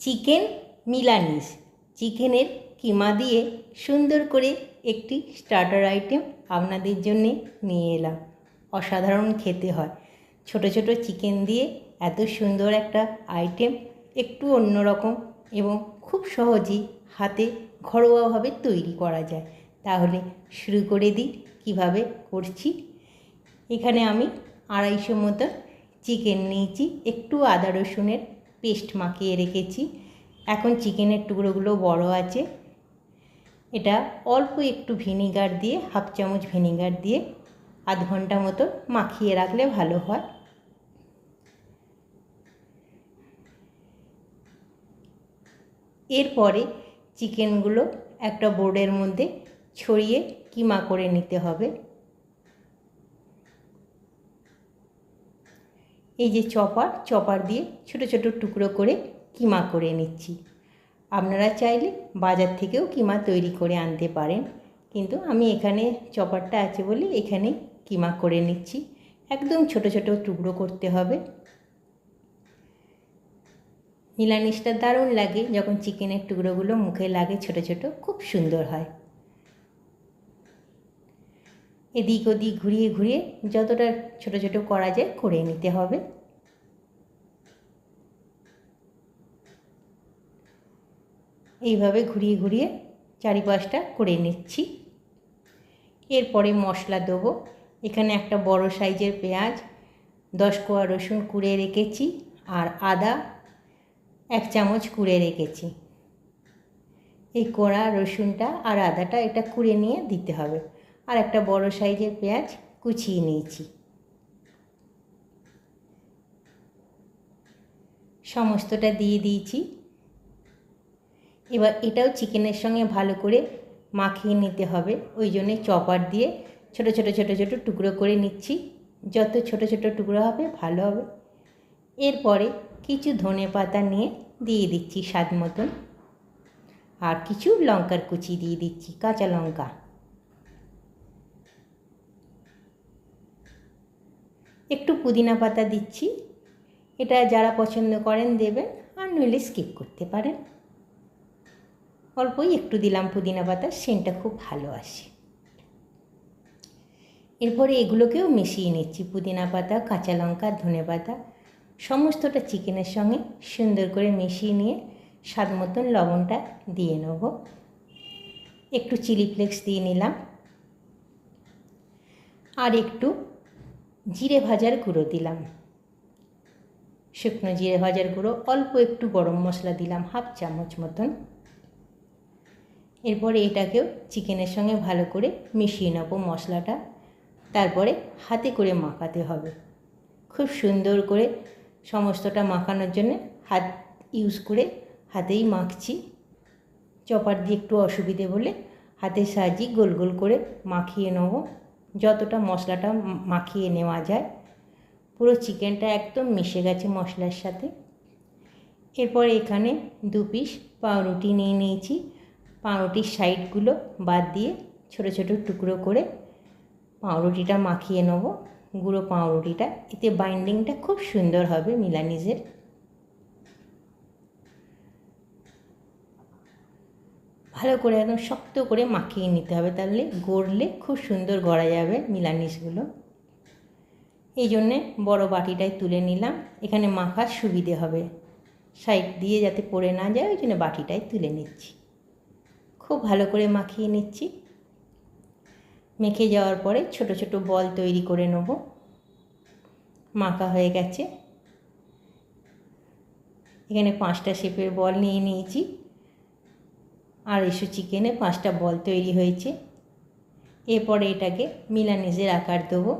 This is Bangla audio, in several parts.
চিকেন মিলানিস। চিকেনের কিমা দিয়ে সুন্দর করে একটি স্টার্টার আইটেম আপনাদের জন্যে নিয়ে এলাম। অসাধারণ খেতে হয়। ছোট ছোট চিকেন দিয়ে এত সুন্দর একটা আইটেম একটু অন্যরকম এবং খুব সহজেই হাতে ঘরোয়াভাবে তৈরি করা যায়। তাহলে শুরু করে দিই কীভাবে করছি। এখানে আমি আড়াইশো মতো চিকেন নিয়েছি, একটু আদা রসুনের পেস্ট মাখিয়ে রেখেছি। এখন চিকেনের টুকরোগুলো বড় আছে। এটা অল্প একটু ভিনিগার দিয়ে, হাফ চামচ ভিনিগার দিয়ে আধ ঘণ্টা মতো মাখিয়ে রাখলে ভালো হয়। এরপরে চিকেনগুলো একটা বোর্ডের মধ্যে ছড়িয়ে কিমা করে নিতে হবে। এই যে চপার চপার দিয়ে ছোট ছোট টুকরো করে কিমা করে নিচ্ছি। আপনারা চাইলে বাজার থেকেও কিমা তৈরি করে আনতে পারেন। কিন্তু আমি এখানে চপারটা আছে বলে এখানে কিমা করে নিচ্ছি। একদম ছোট ছোট টুকরো করতে হবে। মিলানিসটা দারুণ লাগে যখন চিকেনের টুকরোগুলো মুখে লাগে ছোট ছোট, খুব সুন্দর হয়। এদিক ওদিক ঘুরিয়ে ঘুরিয়ে যতটা ছোট ছোট করা যায় করে নিতে হবে। এইভাবে ঘুরিয়ে ঘুরিয়ে চারিপাশটা করে নিচ্ছি। এরপরে মশলা দেবো। এখানে একটা বড় সাইজের পেঁয়াজ, দশ কোয়া রসুন কুড়ে রেখেছি আর আদা এক চামচ কুড়ে রেখেছি। এই কোড়া, রসুনটা আর আদাটা এটা কুড়ে নিয়ে দিতে হবে। আর একটা বড় সাইজের পেঁয়াজ কুচিয়ে নিয়েছি। সমস্তটা দিয়ে দিয়েছি। এবার এটাও চিকেনের সঙ্গে ভালো করে মাখিয়ে নিতে হবে। ওই জন্যে চপার দিয়ে ছোট ছোট ছোট ছোট টুকরো করে নিচ্ছি। যত ছোট ছোট টুকরো হবে, ভালো হবে। এরপরে কিছু ধনে পাতা নিয়ে দিয়ে দিচ্ছি স্বাদ মতন। আর কিছু লঙ্কার কুচি দিয়ে দিচ্ছি, কাঁচা লঙ্কা। একটু পুদিনা পাতা দিচ্ছি। এটা যারা পছন্দ করেন দেবেন, আর নইলে স্কিপ করতে পারেন। অল্পই একটু দিলাম পুদিনা পাতা, সেন্টটা খুব ভালো আসে। এরপরে এগুলোকেও মিশিয়ে নিচ্ছি, পুদিনা পাতা, কাঁচা লঙ্কা, ধনে পাতা, সমস্তটা চিকেনের সঙ্গে সুন্দর করে মিশিয়ে নিয়ে স্বাদ মতন লবণটা দিয়ে নেব। একটু চিলি ফ্লেক্স দিয়ে নিলাম। আর একটু জিরে ভাজার গুঁড়ো দিলাম। শুকনো জিরে ভাজার গুঁড়ো, অল্প একটু গরম মশলা দিলাম, হাফ চামচ মতন। এরপরে এটাকেও চিকেনের সঙ্গে ভালো করে মিশিয়ে নেব মশলাটা। তারপরে হাতে করে মাখাতে হবে। খুব সুন্দর করে সমস্তটা মাখানোর জন্য হাত ইউজ করে হাতেই মাখছি। চপার দিয়ে একটু অসুবিধে বলে হাতের সাহায্যে গোল গোল করে মাখিয়ে নেব। যতটা মশলাটা মাখিয়ে নেওয়া যায়, পুরো চিকেনটা একদম মিশে গেছে মশলার সাথে। এরপরে এখানে দু পিস পাউরুটি নিয়ে নিয়েছি। পাউরুটির সাইডগুলো বাদ দিয়ে ছোট ছোট টুকরো করে পাউরুটিটা মাখিয়ে নেব। গুঁড়ো পাউরুটিটা, এতে বাইন্ডিংটা খুব সুন্দর হবে মিলানিজের। ভালো করে একদম শক্ত করে মাখিয়ে নিতে হবে তাহলে গড়লে খুব সুন্দর গড়া যাবে মিলানিসগুলো এই জন্যে বড় বাটিটায় তুলে নিলাম। এখানে মাখার সুবিধে হবে। সাইড দিয়ে যাতে পড়ে না যায়, ওই জন্য বাটিটায় তুলে নিচ্ছি। খুব ভালো করে মাখিয়ে নিচ্ছি। মেখে যাওয়ার পরে ছোট ছোট বল তৈরি করে নেব। মাখা হয়ে গেছে। এখানে পাঁচটা শেপের বল নিয়ে নিয়েছি। আড়াইশো চিকেনে পাঁচটা বল তৈরি হয়েছে। এরপরে এটাকে মিলানিজের আকার দেবো।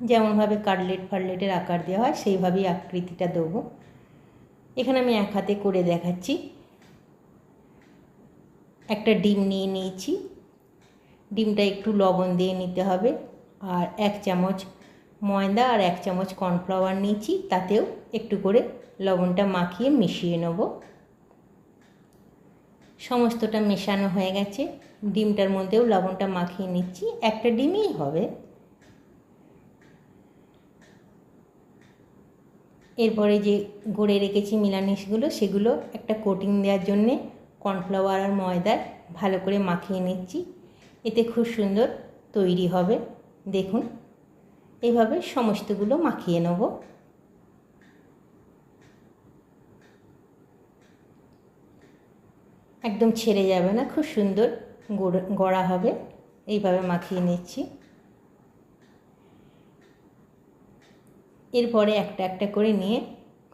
যেমনভাবে কাটলেট ফাটলেটের আকার দেওয়া হয়, সেইভাবেই আকৃতিটা দেবো। এখানে আমি এক হাতে করে দেখাচ্ছি। একটা ডিম নিয়ে নিয়েছি। ডিমটা একটু লবণ দিয়ে নিতে হবে। আর এক চামচ ময়দা আর এক চামচ কর্নফ্লাওয়ার নিয়েছি, তাতেও একটু করে লবণটা মাখিয়ে মিশিয়ে নেব। সমস্তটা মেশানো হয়ে গেছে। ডিমটার মধ্যেও লবণটা মাখিয়ে নিচ্ছি। একটা ডিমই হবে। এরপরে যে গড়ে রেখেছি মিলানিসগুলো, সেগুলো একটা কোটিং দেওয়ার জন্যে কর্নফ্লাওয়ার আর ময়দার ভালো করে মাখিয়ে নিচ্ছি। এতে খুব সুন্দর তৈরি হবে। দেখুন, এভাবে সমস্তগুলো মাখিয়ে নেব। একদম ছেড়ে যাবে না, খুব সুন্দর গড়া হবে। এইভাবে মাখিয়ে নিচ্ছি। এরপরে একটা একটা করে নিয়ে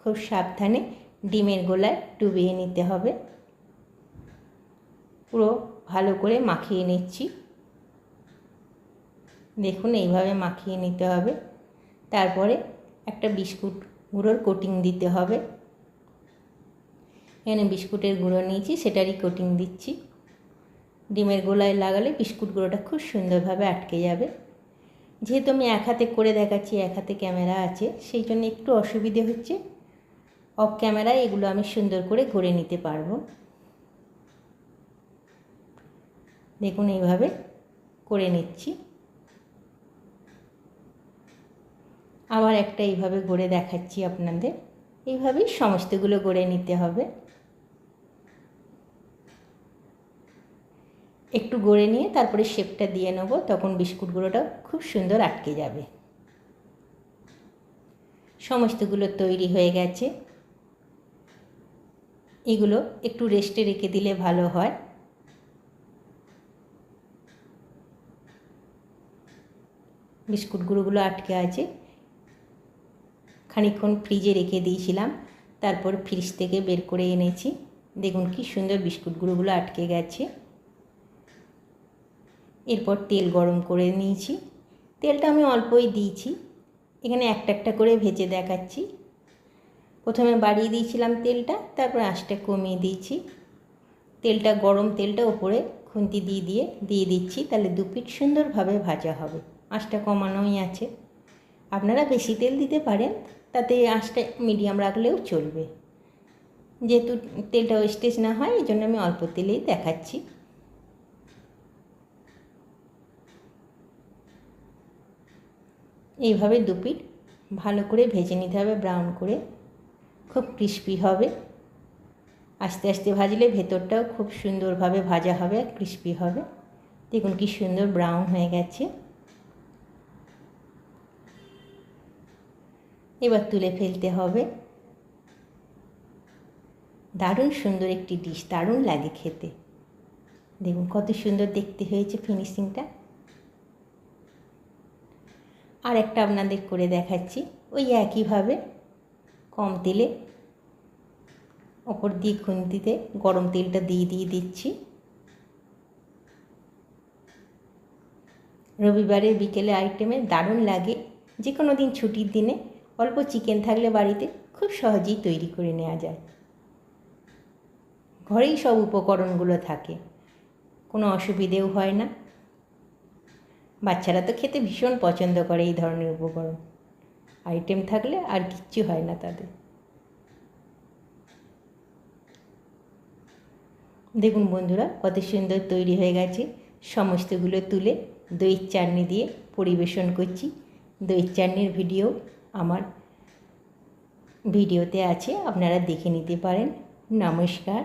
খুব সাবধানে ডিমের গোলায় ডুবিয়ে নিতে হবে। পুরো ভালো করে মাখিয়ে নিচ্ছি। দেখুন, এইভাবে মাখিয়ে নিতে হবে। তারপরে একটা বিস্কুট গুঁড়োর কোটিং দিতে হবে। এখানে বিস্কুটের গুঁড়ো নিয়েছি, সেটারই কোটিং দিচ্ছি। ডিমের গোলায় লাগালে বিস্কুট গুঁড়োটা খুব সুন্দরভাবে আটকে যাবে। যেহেতু আমি এক হাতে করে দেখাচ্ছি, এক হাতে ক্যামেরা আছে, সেই জন্য একটু অসুবিধে হচ্ছে। অফ ক্যামেরায় এগুলো আমি সুন্দর করে ঘুরে নিতে পারব। দেখুন এইভাবে করে নিচ্ছি। আবার একটা এইভাবে গড়ে দেখাচ্ছি আপনাদের। এইভাবেই সমস্তগুলো গড়ে নিতে হবে। একটু গড়ে নিয়ে তারপরে শেপটা দিয়ে নেব, তখন বিস্কুট বিস্কুটগুলোটা খুব সুন্দর আটকে যাবে। সমস্তগুলো তৈরি হয়ে গেছে। এগুলো একটু রেস্টে রেখে দিলে ভালো হয়। বিস্কুট গুঁড়োগুলো আটকে আছে। খানিক্ষণ ফ্রিজে রেখে দিয়েছিলাম, তারপর ফ্রিজ থেকে বের করে এনেছি। দেখুন কি সুন্দর বিস্কুট গুঁড়োগুলো আটকে গেছে। এরপর তেল গরম করে নিয়েছি। তেলটা আমি অল্পই দিয়েছি। এখানে একটা একটা করে ভেজে দেখাচ্ছি। প্রথমে বাড়িয়ে দিয়েছিলাম তেলটা, তারপর আঁচটা কমিয়ে দিয়েছি। তেলটা গরম তেলটা ওপরে খুন্তি দিয়ে দিয়ে দিয়ে দিচ্ছি, তাহলে দু পিঠ সুন্দরভাবে ভাজা হবে। আঁচটা কমানোই আছে। আপনারা বেশি তেল দিতে পারেন, তাতে আঁচটা মিডিয়াম রাখলেও চলবে। যেহেতু তেলটা ওয়েস্টেজ না হয়, এই জন্য আমি অল্প তেলেই দেখাচ্ছি। এইভাবে দু পিঠ ভালো করে ভেজে নিতে হবে ব্রাউন করে। খুব ক্রিস্পি হবে। আস্তে আস্তে ভাজলে ভেতরটাও খুব সুন্দরভাবে ভাজা হবে আর ক্রিস্পি হবে। দেখুন কি সুন্দর ব্রাউন হয়ে গেছে। এবার তুলে ফেলতে হবে। দারুণ সুন্দর একটি ডিশ দারুণ লাগে খেতে। দেখুন কত সুন্দর দেখতে হয়েছে ফিনিশিংটা আর একটা আপনাদের করে দেখাচ্ছি। ওই একইভাবে কম তেলে ওপর দিয়ে খুন্তিতে গরম তেলটা দিয়ে দিয়ে দিচ্ছি। রবিবারের বিকেলে আইটেমে দারুণ লাগে। যে কোনো দিন ছুটির দিনে অল্প চিকেন থাকলে বাড়িতে খুব সহজেই তৈরি করে নেওয়া যায়। ঘরেই সব উপকরণগুলো থাকে। কোনো অসুবিধেও হয় না। বাচ্চারা তো খেতে ভীষণ পছন্দ করে এই ধরনের উপকরণ। আইটেম থাকলে আর কিচ্ছু হয় না তাদের। দেখুন বন্ধুরা, কত সুন্দর তৈরি হয়ে গেছে। সমস্তগুলো তুলে দইয়ের চাটনি দিয়ে পরিবেশন করছি। দইয়ের চাটনির ভিডিও আমার ভিডিওতে আছে, আপনারা দেখে নিতে পারেন। নমস্কার।